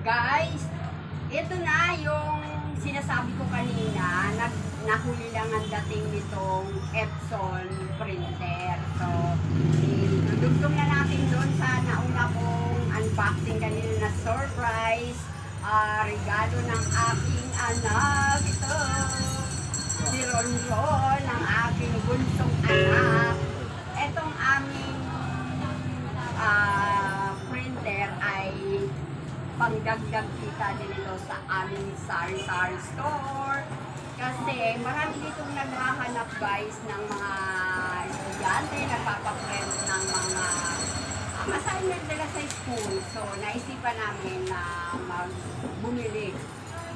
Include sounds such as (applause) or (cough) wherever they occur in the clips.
Guys, ito na yung sinasabi ko kanina, nag, nahuli lang ang dating nitong Epson printer. So, dudugtong na natin doon sa nauna kong unboxing kanina na surprise. ah, regalo ng aking anak. Ito, si Ronron, ang aking bunsong pangdagdag kita din ito sa aming sari-sari store. Kasi marami ditong naghahanap guys ng mga estudyante, nagpapaprint ng mga um, assignment nila sa school. So, naisipan namin na mag bumili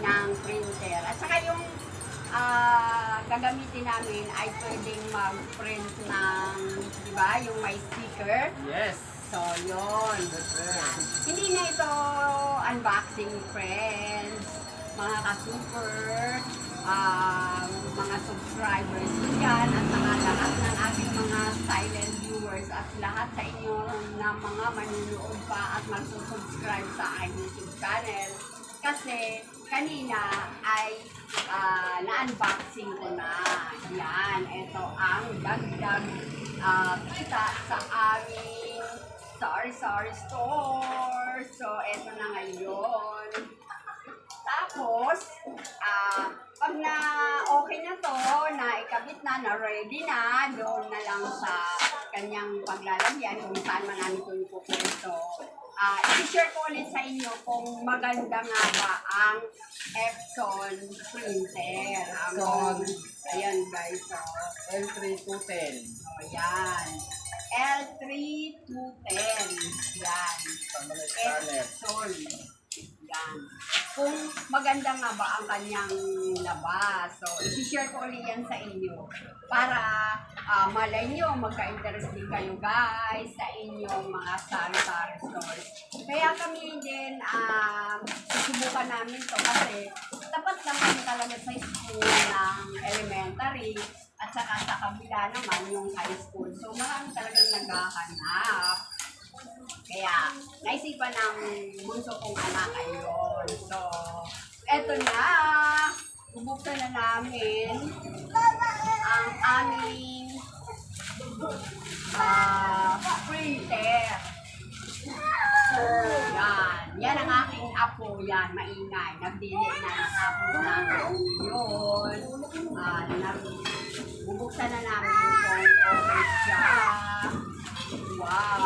ng printer. At saka yung ah, gagamitin namin ay pwedeng mag-print ng, di ba, yung may sticker. Yes. So, yun. Hindi na ito unboxing friends, mga ka-super, um, mga subscribers ko dyan, at saka lahat ng aking mga silent viewers at lahat sa inyo na mga manunood pa at magsusubscribe sa aking YouTube channel. Kasi kanina ay ah, na-unboxing ko na. Yan, ito ang dagdag ah, kita sa aming Sorry, sorry store. So, eto na ngayon. (laughs) Tapos, ah, pag na okay na to, na ikabit na, na ready na, doon na lang sa kanyang paglalagyan kung saan man namin ito ipupwesto. Ah, i-share ko ulit sa inyo kung maganda nga ba ang Epson printer. Ang, Epson. ayan guys, so, L3 to 10. oh, ayan. L3 to 10. Yan. Pamalik scanner. Epson. Yan. Kung maganda nga ba ang kanyang labas. So, isi-share ko ulit yan sa inyo. Para ah, malay nyo, magka-interest din kayo guys sa inyong mga sari-sari stores. Kaya kami din, um, susubukan namin to kasi tapat lang kami talaga sa school ng elementary at saka sa kabila naman yung high school. So, marami talagang naghahanap. Kaya, naisipan ng bunso kong anak ayun. So, eto na. Bubuksan na namin ang aming ah printer. Yan. Yan ang aking apo. Yan, maingay. Nagdili na. Natapos na yun. Ah, nag bubuksan na namin kung okay siya. Wow.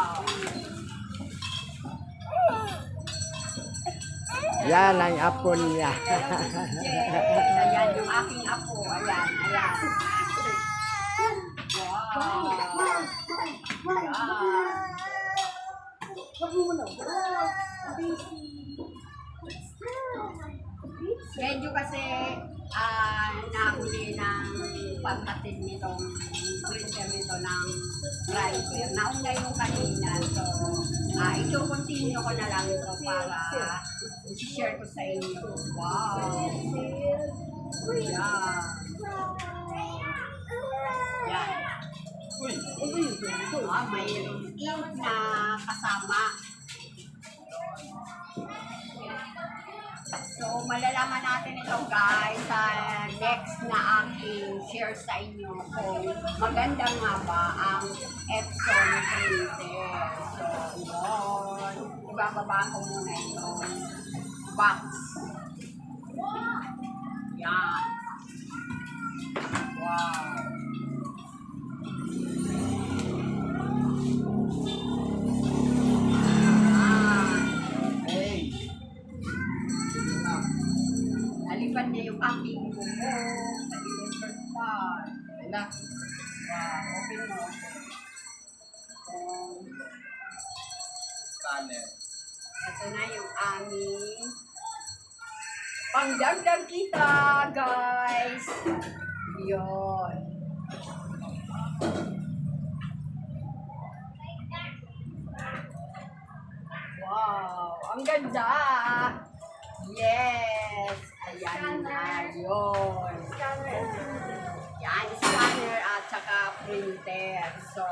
Yan ang apo niya. Ayan yung aking apo. Ayan, ayan. Wow. Ayan. Medyo kasi ah nahuli ng pagkatid nitong printer nito ng driver. Nauna yung kanina. Ito continue ko na lang ito para i-share ko sa inyo. Wow! Yeah. Yan. Uy! Ah, may ink na kasama. So, malalaman natin ito guys sa next na aking share sa inyo kung maganda nga ba ang Epson printer. So, yun. Ibababa ko muna yung box. Yan. Wow. Wow, open mo. Um, Scanner. ito na yung aming pangdagdag kita, guys. Yun. Wow, ang ganda. Yes. Ayan na yun. Scanner printer. So,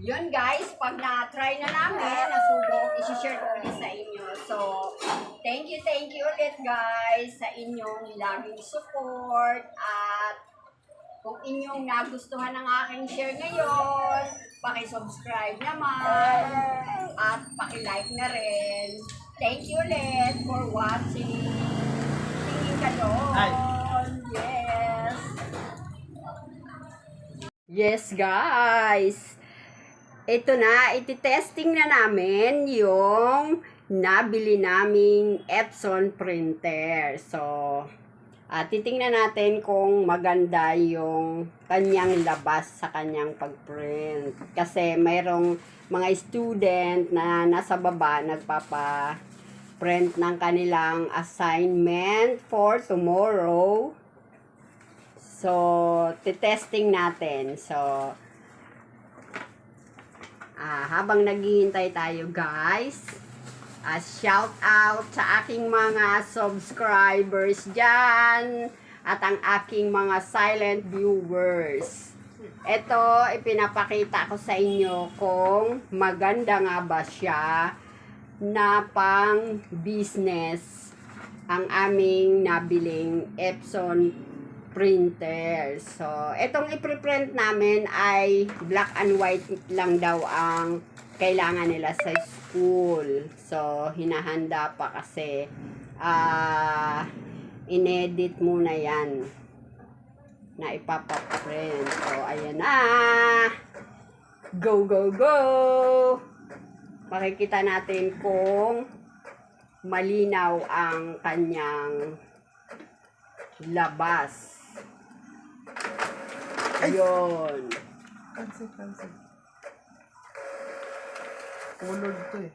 yun guys, pag na-try na namin, nasubok, isi-share ko ulit sa inyo. So, thank thank you ulit guys sa inyong laging support at kung inyong nagustuhan ang aking share ngayon, paki-subscribe naman at paki-like na rin. Thank you ulit for watching. Tingin ka doon. Yes. Yes, guys. Ito na, ititesting na namin yung nabili naming Epson printer. So, at titingnan natin kung maganda yung kanyang labas sa kanyang pagprint. Kasi mayroong mga student na nasa baba nagpapa print ng kanilang assignment for tomorrow. So, titesting natin. So, ah, habang naghihintay tayo guys, ah, shout out sa aking mga subscribers dyan at ang aking mga silent viewers. Ito, ipinapakita ko sa inyo kung maganda nga ba siya na pang business ang aming nabiling Epson printer. So, itong ipreprint namin ay black and white lang daw ang kailangan nila sa school. So, hinahanda pa kasi ah inedit muna yan na ipapaprint. So, ayan na. Go, go, go! Makikita natin kung malinaw ang kanyang labas. Yun. Cancel, cancel. Colored to eh.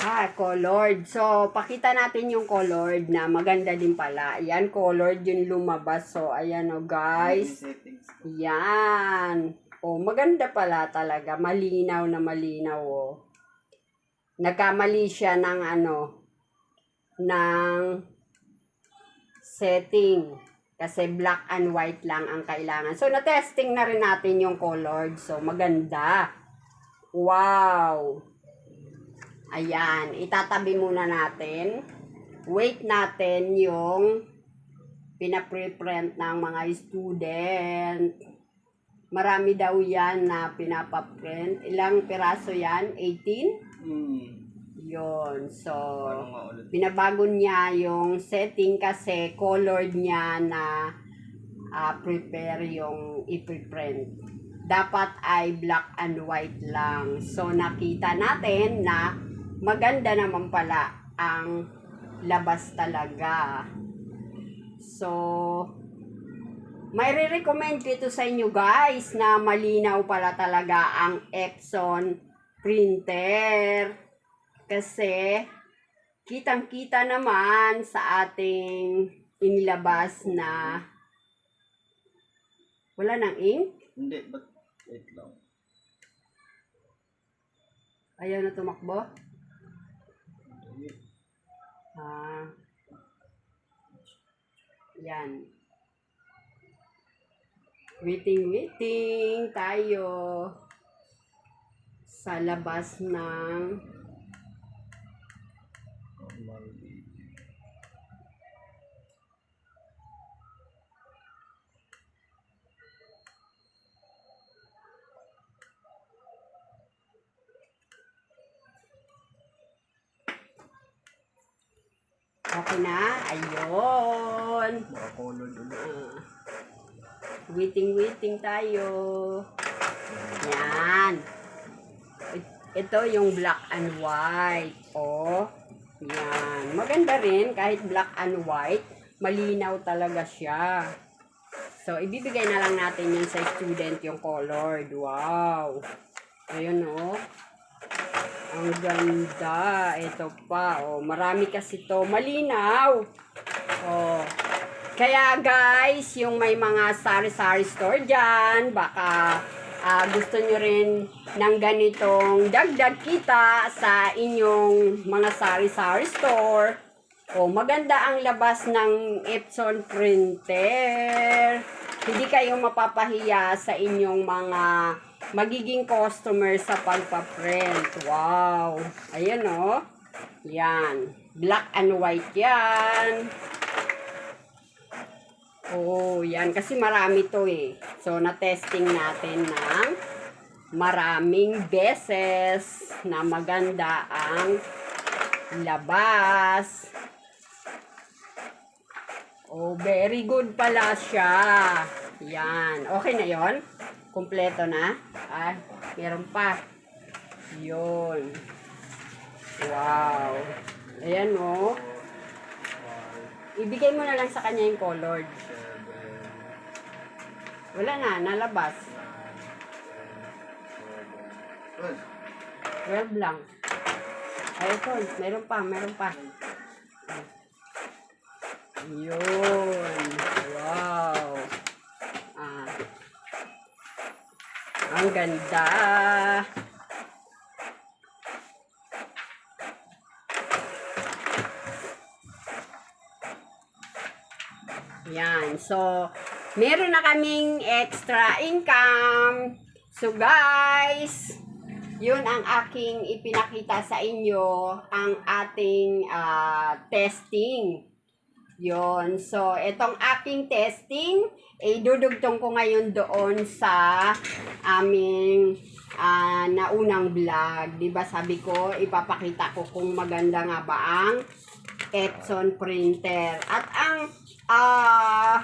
Ah, colored. So, pakita natin yung colored na maganda din pala. Ayan, colored yung lumabas. So, ayan o guys. May settings. Yan. Oh, maganda pala talaga. Malinaw na malinaw oh. Nagkamali siya ng ano, ng setting. Kasi black and white lang ang kailangan. So, na-testing na rin natin yung colored. So, maganda. Wow! Ayan, itatabi muna natin. Wait natin yung pinapreprint ng mga student. Marami daw yan na pinapaprint. Ilang piraso yan? 18? Hmm. Yon. So, binabago niya yung setting kasi colored niya na ah, prepare yung ipiprint. Dapat ay black and white lang. So, nakita natin na maganda naman pala ang labas talaga. So, may re-recommend ko ito sa inyo guys na malinaw pala talaga ang Epson printer. Kasi, kitang-kita naman sa ating inilabas na wala nang ink. Hindi, ba't? Wait lang. Ayaw na tumakbo. Ah. Yan. Waiting, waiting tayo sa labas ng Okay na? Ayun. Baka colored ulit. Ah. waiting, waiting tayo. Yan. It- Ito yung black and white. Oh. Yan. Maganda rin kahit black and white. Malinaw talaga siya. So, ibibigay na lang natin yun sa student yung colored. Wow. Ayun oh. Ang ganda. Ito pa. Oh, marami kasi to. Malinaw. Oh. Kaya guys, yung may mga sari-sari store dyan, baka ah, gusto nyo rin ng ganitong dagdag kita sa inyong mga sari-sari store. O, maganda ang labas ng Epson printer. Hindi kayo mapapahiya sa inyong mga magiging customer sa pagpaprint. Wow! Ayan o. Yan. Black and white yan. Oh, yan. Kasi marami to eh. So, na-testing natin ng maraming beses na maganda ang labas. Oh, very good pala siya. Yan. Okay na yon Kompleto na? Ah, meron pa. Yun. Wow. Ayan oh. Ibigay mo na lang sa kanya yung colored. Wala na, nalabas. 12 lang. Ay, ito. Meron pa, meron pa. Yun. Wow. Ah. Ang ganda. Yan. So, meron na kaming extra income. So, guys, yun ang aking ipinakita sa inyo, ang ating ah, testing. Yun. So, itong aking testing, eh, dudugtong ko ngayon doon sa aming ah, naunang vlog. ba Sabi ko, ipapakita ko kung maganda nga ba ang Epson printer. At ang ah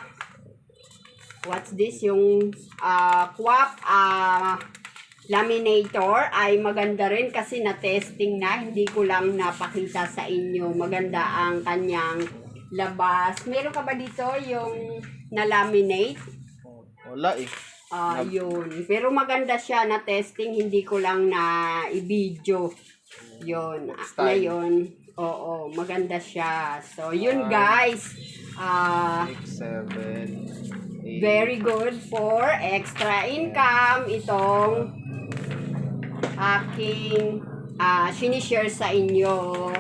what's this yung ah Quap ah laminator ay maganda rin kasi na-testing na. Hindi ko lang napakita sa inyo. Maganda ang kanyang labas. Meron ka ba dito yung na-laminate? Wala eh. Ah, yun. Pero maganda siya na testing, hindi ko lang na i-video. Yun. Style. Ngayon, oo, maganda siya. So, yun guys. Ah, 6, 7, 8. very good for extra income itong aking ah sinishare sa inyo